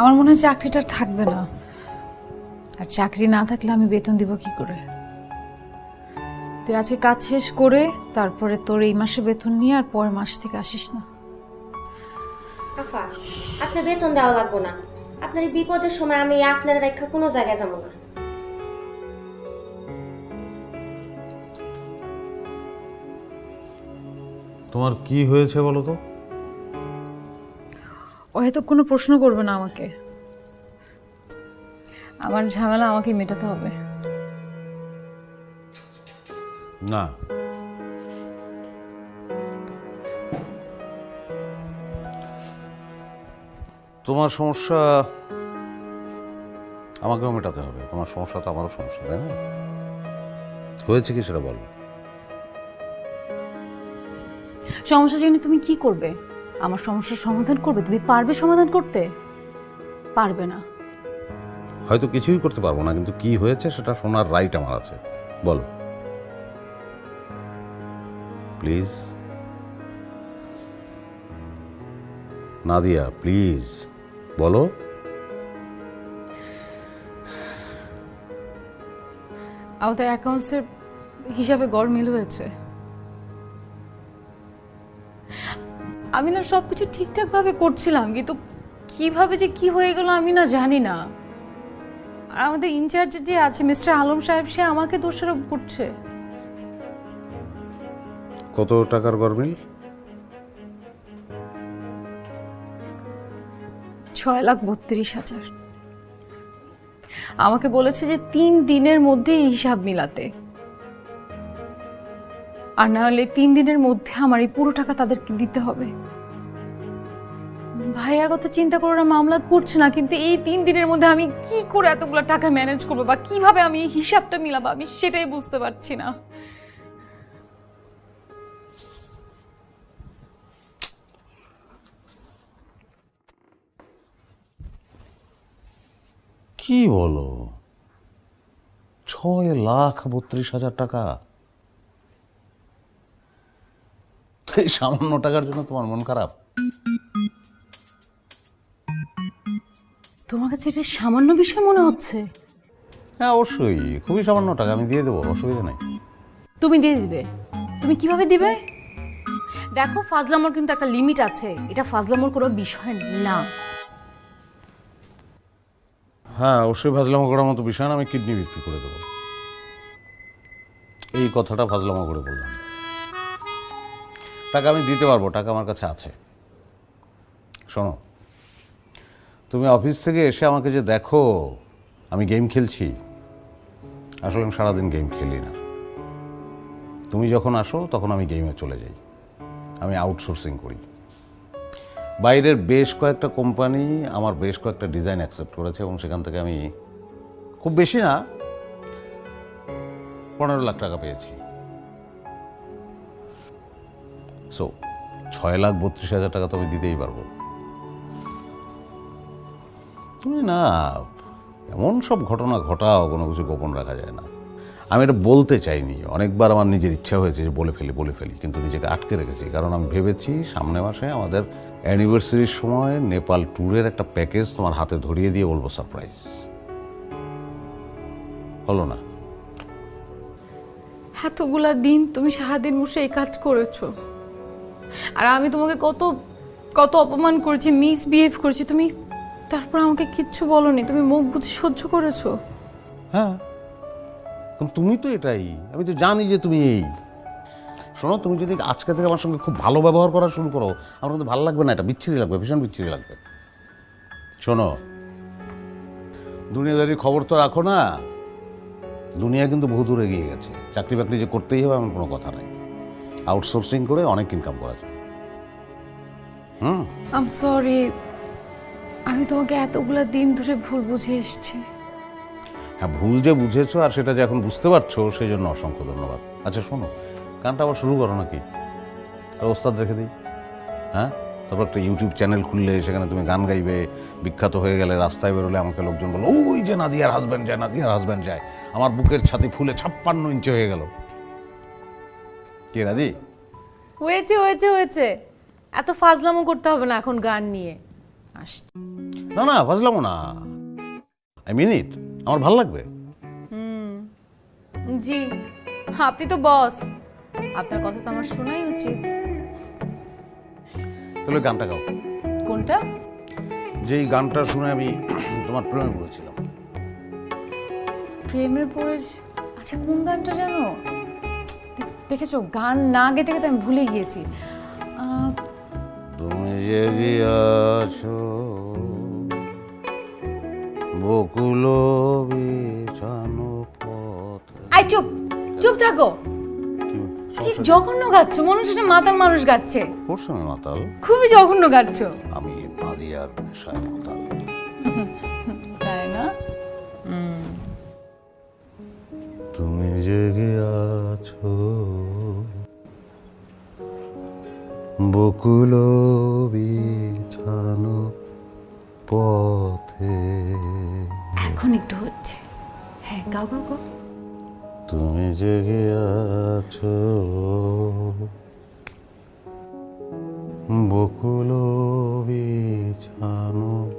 আমার মনে হয় চাকরিটা আর থাকবে না। আর চাকরি না থাকলে আমি বেতন দিব কি করে? তুই আজকে কাজ শেষ করে তারপরে তোর এই মাসে বেতন নিয়ে আর পরের মাস থেকে আসিস না। আফা আপনার বেতন দেওয়া লাগবো না। আপনার এই বিপদের সময় আমি আপনার রেখা কোনো জায়গায় যাব না। তোমার কি হয়েছে বলো তো? ও হয়তো কোনো প্রশ্ন করবে না আমাকে। আমার ঝামেলা আমাকে মেটাতে হবে। না। তোমার সমস্যা আমাকেও মেটাতে হবে। তোমার সমস্যা তো আমারও সমস্যা তাই না? হয়েছে কি সেটা বলো। সমস্যা জেনে তুমি কি করবে? আমার সমস্যার সমাধান করবে। তুমি পারবে সমাধান করতে? পারবে না। হয়তো কিছুই করতে পারব না কিন্তু কি হয়েছে সেটা শোনার রাইট আমার আছে। বলো। প্লিজ নাদিয়া প্লিজ বলো। আমাদের অ্যাকাউন্টসের হিসাবে গড় মিল হয়েছে। আমি না সব কিছু ঠিকঠাকভাবে করছিলাম কিন্তু কীভাবে যে কি হয়ে গেল আমি না জানি না। আর আমাদের ইনচার্জ যে আছে মিস্টার আলম সাহেব সে আমাকে দোষারোপ করছে। কত টাকার গরমিল? ছয় লাখ বত্রিশ হাজার। আমাকে বলেছে যে তিন দিনের মধ্যে হিসাব মিলাতে। আর না হলে তিন দিনের মধ্যে আমার এই পুরো টাকা তাদেরকে দিতে হবে। ভাইয়ার কথা চিন্তা করে ওরা মামলা করছে না, কিন্তু এই তিন দিনের মধ্যে আমি কি করে এতগুলো টাকা ম্যানেজ করব বা কীভাবে আমি হিসাবটা মিলাবো, আমি সেটাই বুঝতে পারছি না। কি বলো? ছয় লাখ বত্রিশ হাজার টাকা তো এই সামান্য টাকার জন্য তোমার মন খারাপ? তোমার কাছে এটা সামান্য বিষয় মনে হচ্ছে? হ্যাঁ অবশ্যই। খুবই সামান্য টাকা আমি দিয়ে দেবো অসুবিধা নেই। তুমি দিয়ে দিবে। তুমি কীভাবে দিবে? দেখো ফাজলামোর কিন্তু একটা লিমিট আছে। এটা ফাজলামোর কোনো বিষয় না। হ্যাঁ অবশ্যই ফাজলামো করার মতো বিষয় না আমি কিডনি বিক্রি করে দেবো। এই কথাটা ফাজলামো করে বললাম। টাকা আমি দিতে পারব, টাকা আমার কাছে আছে। শোনো, তুমি অফিস থেকে এসে আমাকে যে দেখো, আমি গেম খেলছি। আসলে আমি সারাদিন গেম খেলি না। তুমি যখন আসো, তখন আমি গেমে চলে যাই। আমি আউটসোর্সিং করি। বাইরের বেশ কয়েকটা কোম্পানি আমার বেশ কয়েকটা ডিজাইন অ্যাকসেপ্ট করেছে এবং সেখান থেকে আমি খুব বেশি না, পনেরো লাখ টাকা পেয়েছি। সো ছয় লাখ বত্রিশ হাজার টাকা তো আমি দিতেই পারব। তুমি না, এমন সব ঘটনা ঘটাও, কোনো কিছু গোপন রাখা যায় না। আমি এটা বলতে চাইনি। অনেকবার আমার নিজের ইচ্ছা হয়েছে যে বলে ফেলি বলে ফেলি, কিন্তু নিজেকে আটকে রেখেছি। কারণ আমি ভেবেছি সামনে মাসে আমাদের অ্যানিভার্সারির সময় নেপাল ট্যুরের একটা প্যাকেজ তোমার হাতে ধরিয়ে দিয়ে বলব সারপ্রাইজ হলো না? এতগুলা দিন তুমি সারাদিন বসে এই কাজ করেছ। আর আমি তোমাকে কত কত অপমান করেছি মিসবিহেভ করেছি। তুমি তারপর আমাকে কিচ্ছু বলনি, তুমি মুখ বুঝে সহ্য করেছ। হ্যাঁ তুমি তো এটাই, আমি তো জানি যে তুমি এই। শোনো, তুমি যদি আজকে থেকে আমার সঙ্গে খুব ভালো ব্যবহার করা শুরু করো, আমার কিন্তু ভালো লাগবে না, এটা বিচ্ছিরি লাগবে, ভীষণ বিচ্ছিরি লাগবে। শোনো দুনিয়াদারির খবর তো রাখো না, দুনিয়া কিন্তু বহু দূর এগিয়ে গেছে। চাকরি বাকরি যে করতেই হবে, এমন কোনো কথা নাই। আউটসোর্সিং করে অনেক ইনকাম করা যায়। হুম আম সরি আমি তোমাকে এতগুলা দিন ধরে ভুল বুঝে এসেছি। হ্যাঁ ভুল যে বুঝেছ আর সেটা যে এখন বুঝতে পারছ সেই জন্য অসংখ্য ধন্যবাদ। আচ্ছা শোনো গানটা আবার শুরু করো নাকি? আর ওস্তাদ রেখে দিই। হ্যাঁ? তারপর একটা ইউটিউব চ্যানেল খুললে সেখানে তুমি গান গাইবে বিখ্যাত হয়ে গেলে রাস্তায় বেরোলে আমাকে লোকজন বলো ওই যে নাদিয়ার হাজব্যান্ড যায় নাদিয়ার হাজব্যান্ড যায়। আমার বুকের ছাতি ফুলে ছাপ্পান্ন ইঞ্চি হয়ে গেল। কে রাজি? হয়েছে হয়েছে হয়েছে। এত ফাজলামো করতে হবে না এখন গান নিয়ে। না না বুঝলাম না। আই মিন ইট আমার ভালো লাগবে। জি আপনি তো বস। আপনার কথা তো আমার শোনাই উচিত। তাহলে গানটা গাও। কোনটা? যেই গানটা শুনে আমি তোমার প্রেমে পড়েছিলাম। প্রেমে পড়েছি আচ্ছা কোন গানটা জানো? দেখেছ গান না গেতে গেতে আমি ভুলে গিয়েছি। তুমি জেগে আছো বকুল বিছানো পথ। আই চুপ চুপ থাকো। কি জঘন্য গাচ্ছ মনে হচ্ছে একটা মাতাল মানুষ গাচ্ছে। করছ না মাতাল? খুবই জঘন্য গাচ্ছ। আমি মাদিয়ার নেশায় মাতাল। তাই না? তুমি জেগে আছো বকুল বিছানো পথে। এখন একটু হচ্ছে। হ্যাঁ গাও গাও গাও। তুমি জেগে আছো। বকুল বিছানো